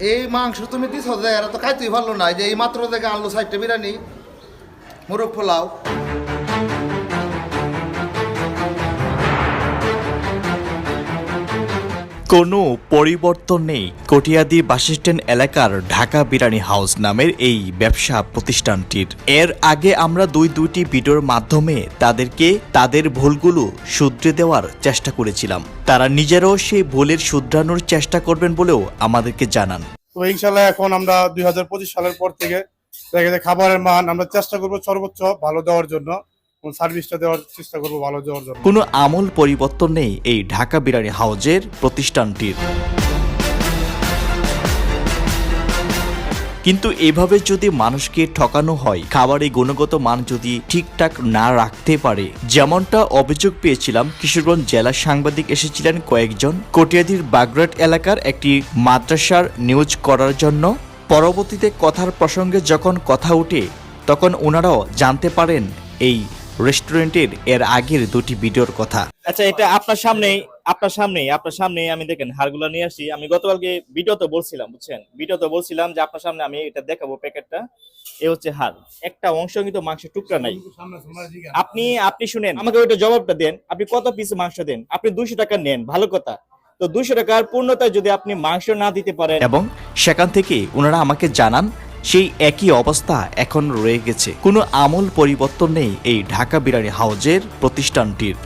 এই মাংস তুমি দিছ যে এরা তো খাইতেই ভালো না। যে এই মাত্র দেখে আনলো সাইডটা বিরিয়ানি, মোরগ পোলাও। কোনো পরিবর্তন নেই। কটিয়াদি বাসস্ট্যান্ড এলাকার ঢাকা বিরিয়ানি হাউস নামের এই ব্যবসা প্রতিষ্ঠানটির। এর আগে আমরা দুই দুইটি ভিডিওর মাধ্যমে তাদেরকে তাদের ভুলগুলো শুধরে দেওয়ার চেষ্টা করেছিলাম। তারা নিজেরাও সেই ভুলের শুধরানোর চেষ্টা করবেন বলেও আমাদেরকে জানান। তো ইনশাল্লাহ এখন আমরা দুই হাজার পঁচিশ সালের পর থেকে খাবারের মান আমরা চেষ্টা করব সর্বোচ্চ ভালো দেওয়ার জন্য। সার্ভিসটা দেওয়ার চেষ্টা ভালো দেওয়ার জন্য। কোনো আমূল পরিবর্তন নেই এই ঢাকা বিরিয়ানি হাউজের প্রতিষ্ঠানটির। কিন্তু এভাবে যদি মানুষকে ঠকানো হয় খাবারের গুণগত মান যদি ঠিকঠাক না রাখতে পারে, যেমনটা অভিযোগ পেয়েছিলাম, কিশোরগঞ্জ জেলার সাংবাদিক এসেছিলেন কয়েকজন। কটিয়াদির বাগরাট এলাকার একটি মাদ্রাসার নিউজ করার জন্য। পরবর্তীতে কথার প্রসঙ্গে যখন কথা ওঠে, তখন ওনারাও জানতে পারেন এই রেস্টুরেন্টের এর আগের দুটি ভিডিওর কথা। আচ্ছা এটা আপনার সামনেই আপনার সামনেই আপনার সামনেই আমি দেখেন হারগুলো নিয়ে আসি। আমি গতকালকে ভিডিওতে বলছিলাম বুঝছেন? ভিডিওতে বলছিলাম যে আপনার সামনে আমি এটা দেখাবো প্যাকেটটা। এ হচ্ছে হার। একটা অংশ কিন্তু মাংসের টুকরা নাই। আপনি আপনি শুনেন আমাকে ওইটা জবাবটা দেন। আপনি কত পিস মাংস দেন? আপনি দুইশো টাকা নেন ভালো কথা। তো দুইশো টাকার পূর্ণতায় যদি আপনি মাংস না দিতে পারেন এবং সেখান থেকে ওনারা আমাকে জানান সেই একই অবস্থা এখন রয়ে গেছে। কোনো আমল পরিবর্তন নেই এই ঢাকা বিরিয়ানি হাউজের প্রতিষ্ঠানটির।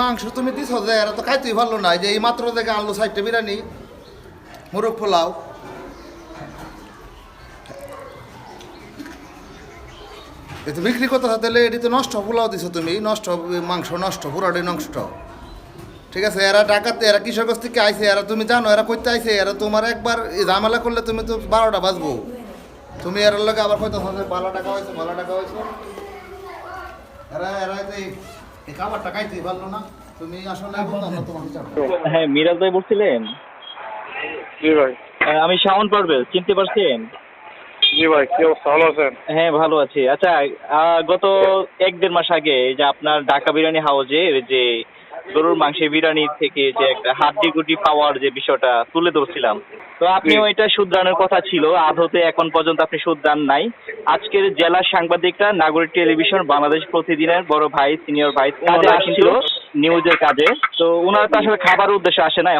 মাংস তুমি দিছ যে, এরা তো খাইতেই ভালো না। যে এই মাত্র দেখে আনলো সাইডটা বিরিয়ানি, মুরগ পোলাও। এ তো বিক্রি করতে তাহলে এটি তো নষ্ট পোলাও দিছো তুমি। নষ্ট মাংস নষ্ট পুরাটি নষ্ট। ঠিক আছে, এরা ডাকাতে, এরা কৃষক থেকে আইছে, এরা তুমি জানো, এরা করতে আইছে, এরা তোমার একবার ঝামেলা করলে তুমি তো বারোটা বাজবো। তুমি এর লগে আবার কইতে ভালো টাকা হয়েছে ভালো টাকা হয়েছে। এরা এরা এই খাবারটা খাইতেই পারল না। তুমি আসলে বুঝলাম না তোমার বিচার হ্যাঁ মিরাজ ভাই বলছিলেন? জি ভাই। আমি শাওন পারবে চিনতে পারছেন? জি ভাই কি অবস্থা? ভালো আছেন? হ্যাঁ ভালো আছি। আচ্ছা আহ, গত এক দেড় মাস আগে যে আপনার ঢাকা বিরিয়ানি হাউজের যে গরুর মাংসের বিরিয়ানি থেকে যে একটা হাড্ডি গুটি পাওয়ার যে বিষয়টা তুলে ধরছিলাম। তো আপনি ওইটা শুধরানোর কথা ছিল আদতে এখন পর্যন্ত আপনি শুধরান নাই। আজকের জেলা সাংবাদিকরা নাগরিক টেলিভিশন বাংলাদেশ প্রতিদিনের বড় ভাই সিনিয়র ভাই কাজে আসছিল। নিউজের কাজে। তো ওনারা তো আসলে খাবার উদ্দেশ্যে আসে না